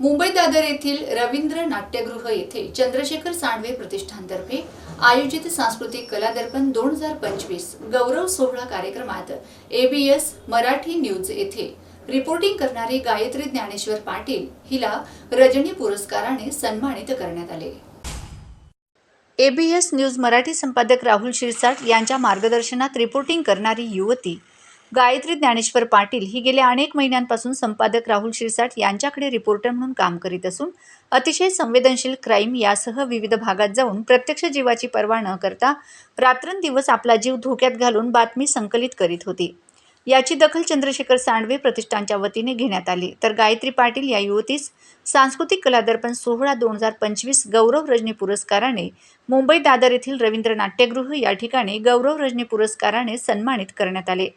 मुंबई दादर येथील रवींद्र नाट्यगृह येथे चंद्रशेखर सांडवे प्रतिष्ठानतर्फे आयोजित सांस्कृतिक कला दर्पण दोन हजार पंचवीस गौरव सोहळा कार्यक्रमात एबीएस मराठी न्यूज येथे. रिपोर्टिंग करणारी गायत्री ज्ञानेश्वर पाटील हिला रजनी पुरस्काराने सन्मानित करण्यात आले. एबीएस न्यूज मराठी संपादक राहुल शिरसाट यांच्या मार्गदर्शनात रिपोर्टिंग करणारी युवती गायत्री ज्ञानेश्वर पाटील ही गेल्या अनेक महिन्यांपासून संपादक राहुल शिरसाट यांच्याकडे रिपोर्टर म्हणून काम करीत असून अतिशय संवेदनशील क्राईम यासह विविध भागात जाऊन प्रत्यक्ष जीवाची पर्वा न करता रात्रंदिवस आपला जीव धोक्यात घालून बातमी संकलित करीत होती. याची दखल चंद्रशेखर सांडवे प्रतिष्ठानच्या वतीने घेण्यात आली. तर गायत्री पाटील या युवतीस सांस्कृतिक कलादर्पण सोहळा दोन हजार पंचवीस गौरव रजनी पुरस्काराने मुंबई दादर येथील रवींद्र नाट्यगृह या ठिकाणी गौरव रजनी पुरस्काराने सन्मानित करण्यात आले.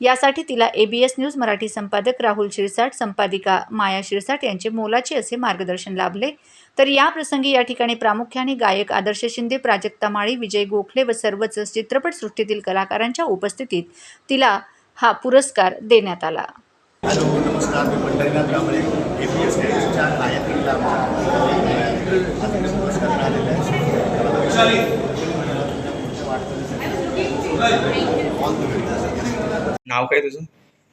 यासाठी तिला एबीएस न्यूज मराठी संपादक राहुल शिरसाट संपादिका माया शिरसाट यांचे मोलाचे असे मार्गदर्शन लाभले. तर या प्रसंगी या ठिकाणी प्रामुख्याने गायक आदर्श शिंदे प्राजक्ता माळी विजय गोखले व सर्वच चित्रपटसृष्टीतील कलाकारांच्या उपस्थितीत तिला हा पुरस्कार देण्यात आला. हॅलो नमस्कार. मी Pandharinath Kamble A P S गायत्रीला मिळालेला आहे. नाव काय तुझं?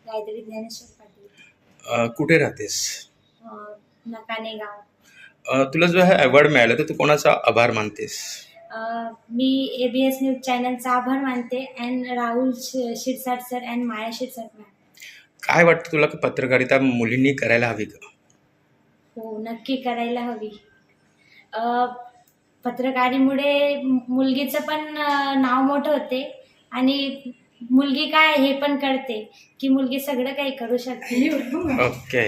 गायत्री ज्ञानेश्वर पाटील. कुठे राहतेस? नकाने गाव. तुला जो हे अवॉर्ड मिळालं तर तू कोणाचा आभार मानतेस? मी ए बी एस न्यूज चॅनलचा आभार मानते and Rahul Shirsat sir and Maya Shirsat ma'am काय वाटतं तुला की पत्रकारिता मुलींनी करायला हवी का? हो नक्की करायला हवी. पत्रकारीमुळे मुलगीचं पण नाव मोठं होते आणि मुलगी काय हे पण कळते की मुलगी सगळं काही करू शकते. ओके.